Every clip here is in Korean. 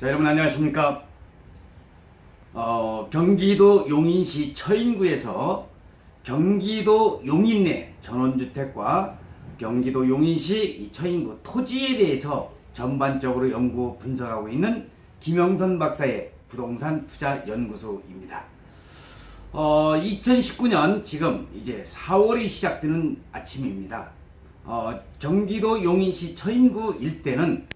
자, 여러분 안녕하십니까? 어, 경기도 용인시 처인구에서 경기도 용인내 전원주택과 경기도 용인시 이 처인구 토지에 대해서 전반적으로 연구 분석하고 있는 김영선 박사의 부동산 투자 연구소입니다. 어, 2019년 지금 이제 4월이 시작되는 아침입니다. 어, 경기도 용인시 처인구 일대는 어,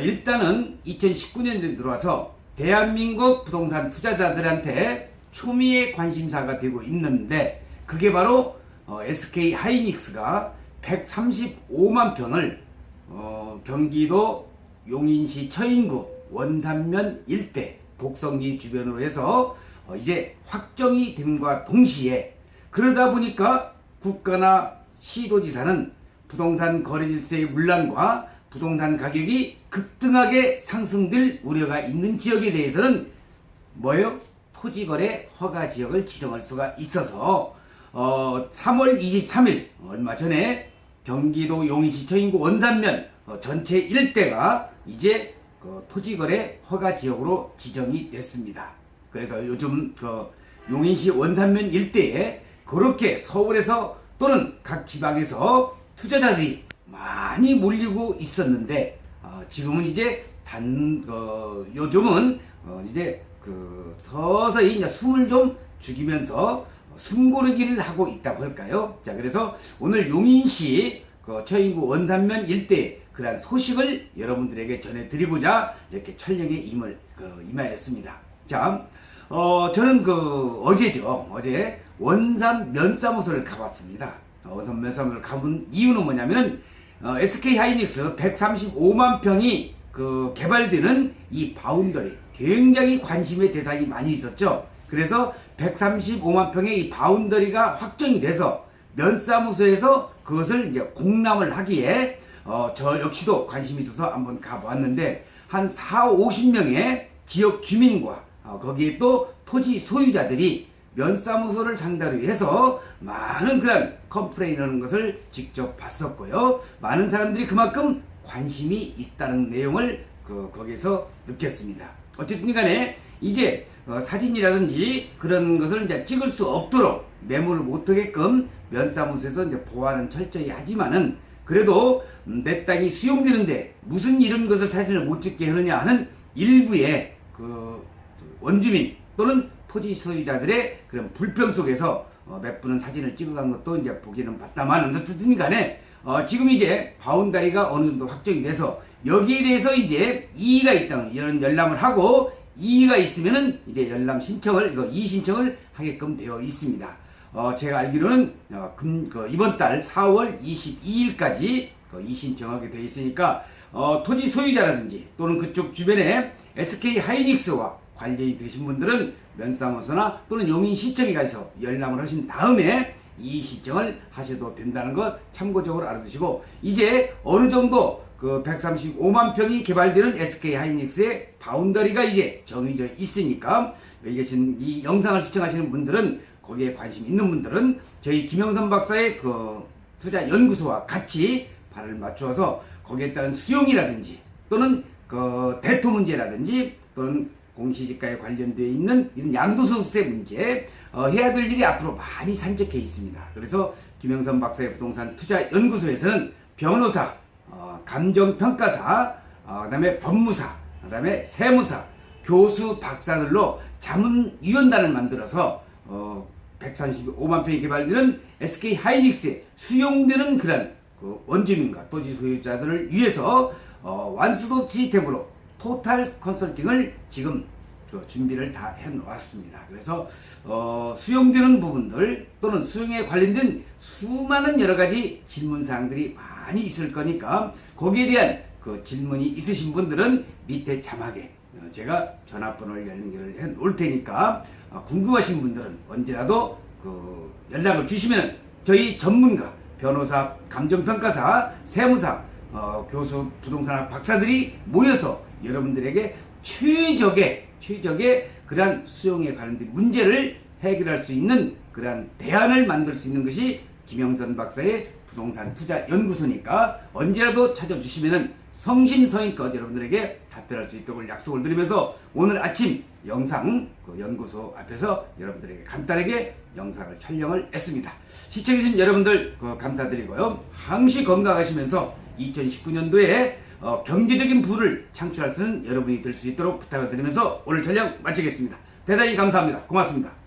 일단은 2019년도에 들어와서 대한민국 부동산 투자자들한테 초미의 관심사가 되고 있는데 그게 바로 어, SK 하이닉스가 135만 평을 어, 경기도 용인시 처인구 원산면 일대 독성리 주변으로 해서 어, 이제 확정이 됨과 동시에 그러다 보니까 국가나 시도지사는 부동산 거래 질서의 문란과 부동산 가격이 급등하게 상승될 우려가 있는 지역에 대해서는 뭐예요? 토지거래 허가 지역을 지정할 수가 있어서 어, 3월 23일 얼마 전에 경기도 용인시 처인구 원산면 어, 전체 일대가 이제 그 토지거래 허가 지역으로 지정이 됐습니다. 그래서 요즘 그 용인시 원산면 일대에 그렇게 서울에서 또는 각 지방에서 투자자들이 많이 몰리고 있었는데 어, 지금은 이제 단 어, 요즘은 어, 이제 그 서서히 이제 숨을 좀 죽이면서 숨고르기를 하고 있다고 할까요? 자 그래서 오늘 용인시 그 처인구 원산면 일대 그런 소식을 여러분들에게 전해드리고자 이렇게 촬영에 임을 그 임하였습니다. 자, 어 저는 그 어제죠 어제 원산 면사무소를 가봤습니다. 어, 원산 면사무소를 가본 이유는 뭐냐면은 어, SK 하이닉스 135만 평이 그 개발되는 이 바운더리 굉장히 관심의 대상이 많이 있었죠. 그래서 135만 평의 이 바운더리가 확정이 돼서 면사무소에서 그것을 이제 공람을 하기에 어, 저 역시도 관심이 있어서 한번 가보았는데 한 4, 50명의 지역 주민과 어, 거기에 또 토지 소유자들이 면사무소를 상대로 해서 많은 그런 컴플레인하는 것을 직접 봤었고요. 많은 사람들이 그만큼 관심이 있다는 내용을 그 거기서 느꼈습니다. 어쨌든 간에 이제 어, 사진이라든지 그런 것을 이제 찍을 수 없도록 매물을 못하게끔 면사무소에서 이제 보완은 철저히 하지만은 그래도 음, 내 땅이 수용되는데 무슨 이런 것을 사진을 못 찍게 하느냐 하는 일부의 그 원주민 또는 토지 소유자들의 그런 불평 속에서 어, 몇 분은 사진을 찍어간 것도 이제 보기는 봤다만 어쨌든 간에 어, 지금 이제 바운다리가 어느 정도 확정이 돼서 여기에 대해서 이제 이의가 있다는 이런 열람을 하고 이의가 있으면은 이제 열람 신청을 이거 이의 신청을 하게끔 되어 있습니다. 어, 제가 알기로는 어, 금, 그 이번 달 4월 22일까지 그 이의 신청하게 되어 있으니까 어, 토지 소유자라든지 또는 그쪽 주변에 SK 하이닉스와 관련이 되신 분들은 면사무소나 또는 용인시청에 가서 열람을 하신 다음에 이 신청을 하셔도 된다는 것 참고적으로 알아두시고 이제 어느 정도 그 135만 평이 개발되는 SK 하이닉스의 바운더리가 이제 정해져 있으니까 여기 계신 이 영상을 시청하시는 분들은 거기에 관심 있는 분들은 저희 김영선 박사의 그 투자 연구소와 같이 발을 맞추어서 거기에 따른 수용이라든지 또는 그 대토 문제라든지 또는 공시지가에 관련되어 있는 이런 양도소득세 문제 어, 해야 될 일이 앞으로 많이 산적해 있습니다. 그래서 김영선 박사의 부동산 투자 연구소에서는 변호사, 어, 감정평가사, 어, 그다음에 법무사, 그다음에 세무사, 교수, 박사들로 자문위원단을 만들어서 어, 135만 평이 개발되는 SK 하이닉스에 수용되는 그런 그 원주민과 토지 소유자들을 위해서 어, 완수도 시스템으로 토탈 컨설팅을 지금 그 준비를 다 해놓았습니다. 그래서 어, 수용되는 부분들 또는 수용에 관련된 수많은 여러 가지 질문 사항들이 많이 있을 거니까 거기에 대한 그 질문이 있으신 분들은 밑에 자막에 어, 제가 전화번호를 연결을 해 놓을 테니까 어, 궁금하신 분들은 언제라도 그 연락을 주시면 저희 전문가 변호사, 감정평가사, 세무사, 어, 교수, 부동산학 박사들이 모여서 여러분들에게 최적의 최적의 그러한 수용에 관련된 문제를 해결할 수 있는 그러한 대안을 만들 수 있는 것이 김영선 박사의 부동산 투자 연구소니까 언제라도 찾아주시면은 성심성의껏 여러분들에게 답변할 수 있도록 약속을 드리면서 오늘 아침 영상 그 연구소 앞에서 여러분들에게 간단하게 영상을 촬영을 했습니다. 시청해주신 여러분들 그 감사드리고요. 항시 건강하시면서 2019년도에 어, 경제적인 부를 창출할 수 있는 여러분이 될 수 있도록 부탁을 드리면서 오늘 촬영 마치겠습니다. 대단히 감사합니다. 고맙습니다.